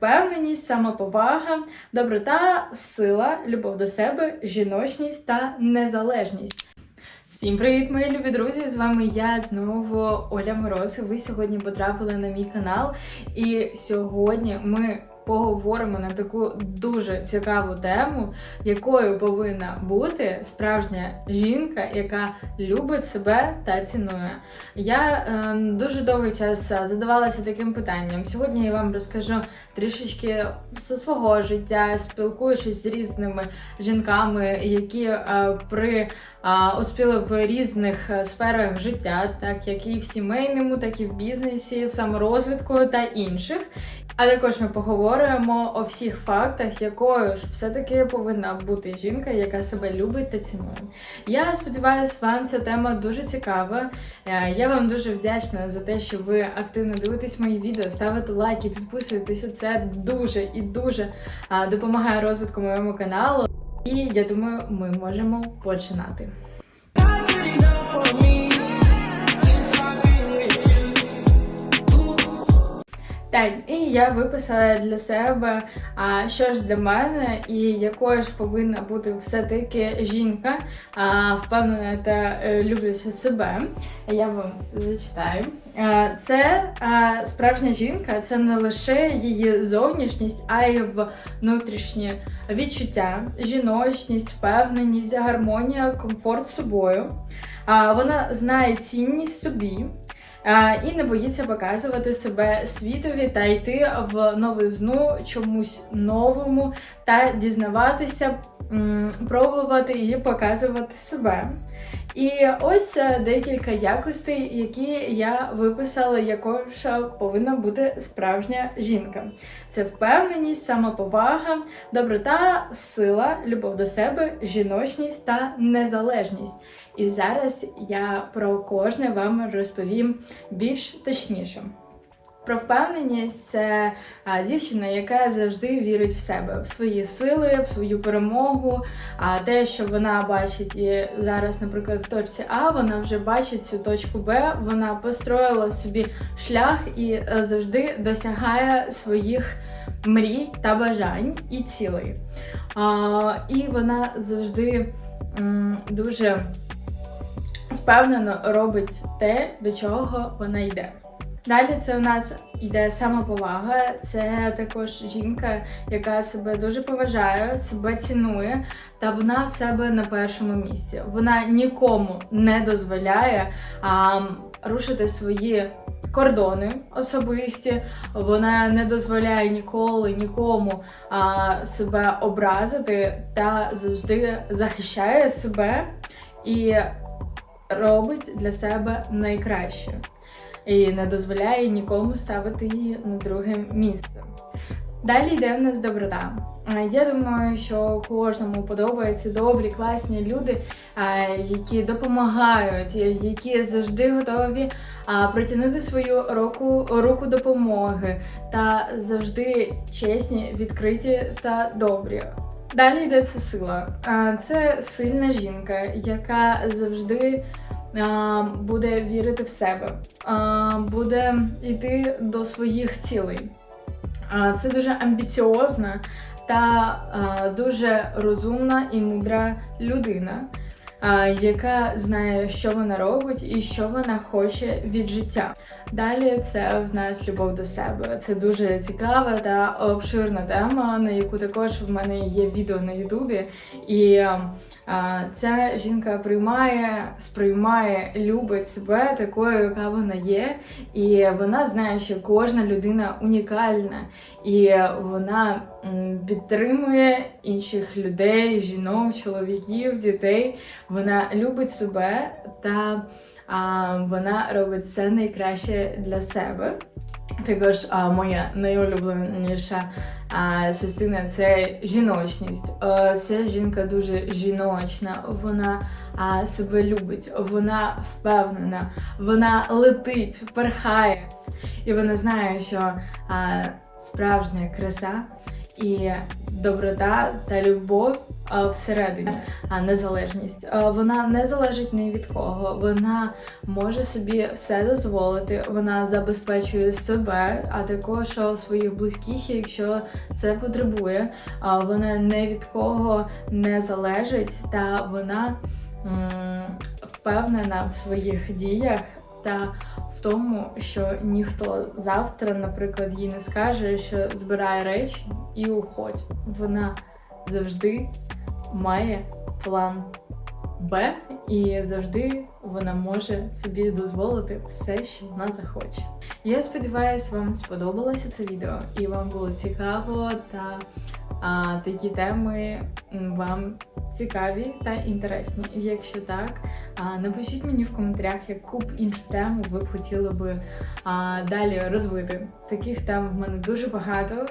Впевненість, самоповага, доброта, сила, любов до себе, жіночність та незалежність. Всім привіт, мої любі друзі! З вами я знову Оля Мороз. Ви сьогодні потрапили на мій канал. І сьогодні ми поговоримо на таку дуже цікаву тему, якою повинна бути справжня жінка, яка любить себе та цінує. Я е, дуже довгий час задавалася таким питанням. Сьогодні я вам розкажу трішечки зі свого життя, спілкуючись з різними жінками, які е, при а, успіли в різних е, сферах життя, так як і в сімейному, так і в бізнесі, в саморозвитку та інших. А також ми поговоримо о всіх фактах, якою ж все-таки повинна бути жінка, яка себе любить та цінує. Я сподіваюся, вам ця тема дуже цікава. Е, Я вам дуже вдячна за те, що ви активно дивитесь мої відео, ставите лайки, підписуєтеся. Це дуже і дуже допомагає розвитку моєму каналу. І я думаю, ми можемо починати. Так, і я виписала для себе, а що ж для мене, і якою ж повинна бути все-таки жінка, а, впевнена та е, любляча себе. Я вам зачитаю. Це справжня жінка, це не лише її зовнішність, а й внутрішнє відчуття, жіночність, впевненість, гармонія, комфорт з собою. Вона знає цінність собі. А, І не боїться показувати себе світові та йти в новизну чомусь новому та дізнаватися, пробувати і показувати себе. І ось е, декілька якостей, які я виписала, якою повинна бути справжня жінка. Це впевненість, самоповага, доброта, сила, любов до себе, жіночність та незалежність. І зараз я про кожне вам розповім більш точніше. Про впевненість це дівчина, яка завжди вірить в себе, в свої сили, в свою перемогу. А те, що вона бачить зараз, наприклад, в точці А, вона вже бачить цю точку Б, вона построїла собі шлях і е, завжди досягає своїх мрій та бажань і цілей. А, і вона завжди м, дуже впевнено робить те, до чого вона йде. Далі це у нас йде самоповага. Це також жінка, яка себе дуже поважає, себе цінує, та вона в себе на першому місці. Вона нікому не дозволяє а, рушити свої кордони особисті. Вона не дозволяє ніколи нікому а, себе образити та завжди захищає себе і робить для себе найкраще і не дозволяє нікому ставити її на друге місце. Далі йде в нас доброта. Е, Я думаю, що кожному подобаються добрі, класні люди, е, які допомагають, які завжди готові протягнути свою руку, руку допомоги та завжди чесні, відкриті та добрі. Далі йде це сила. Е, Це сильна жінка, яка завжди буде вірити в себе, буде йти до своїх цілей. Це дуже амбіціозна та дуже розумна і мудра людина, яка знає, що вона робить і що вона хоче від життя. Далі це в нас любов до себе. Це дуже цікава та обширна тема, на яку також в мене є відео на Ютубі. І а, ця жінка приймає, сприймає, любить себе такою, яка вона є. І вона знає, що кожна людина унікальна, і вона підтримує інших людей, жінок, чоловіків, дітей. Вона любить себе та вона робить все найкраще для себе. Також а, моя найулюбленіша а, частина це жіночність. Е, Ця жінка дуже жіночна, вона а, себе любить, вона впевнена, вона летить, перхає. І вона знає, що а, справжня краса і доброта та любов а, всередині, а незалежність. Вона не залежить ні від кого. Вона може собі все дозволити. Вона забезпечує себе, а також своїх близьких, якщо це потребує. Вона не від кого не залежить, та вона впевнена в своїх діях та в тому, що ніхто завтра, наприклад, їй не скаже, що збирає речі і уходь. Вона завжди має план Б, і завжди вона може собі дозволити все, що вона захоче. Я сподіваюся, вам сподобалося це відео і вам було цікаво та а, такі теми вам цікаві та інтересні. Якщо так, напишіть мені в коментарях, яку б іншу тему ви б хотіли би далі розвити. Таких тем в мене дуже багато,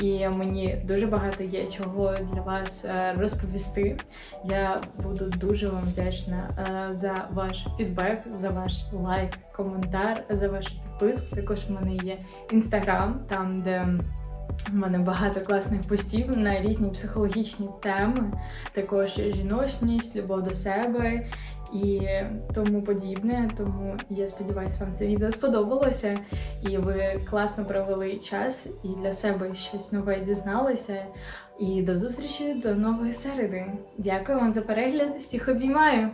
і мені дуже багато є чого для вас е, розповісти. Я буду дуже вам вдячна е, за ваш фідбек, за ваш лайк, коментар, за вашу підписку. Також в мене є інстаграм, там де. У мене багато класних постів на різні психологічні теми, також жіночність, любов до себе і тому подібне. Тому я сподіваюся, вам це відео сподобалося, і ви класно провели час і для себе щось нове дізналися. І до зустрічі до нової середи. Дякую вам за перегляд. Всіх обіймаю!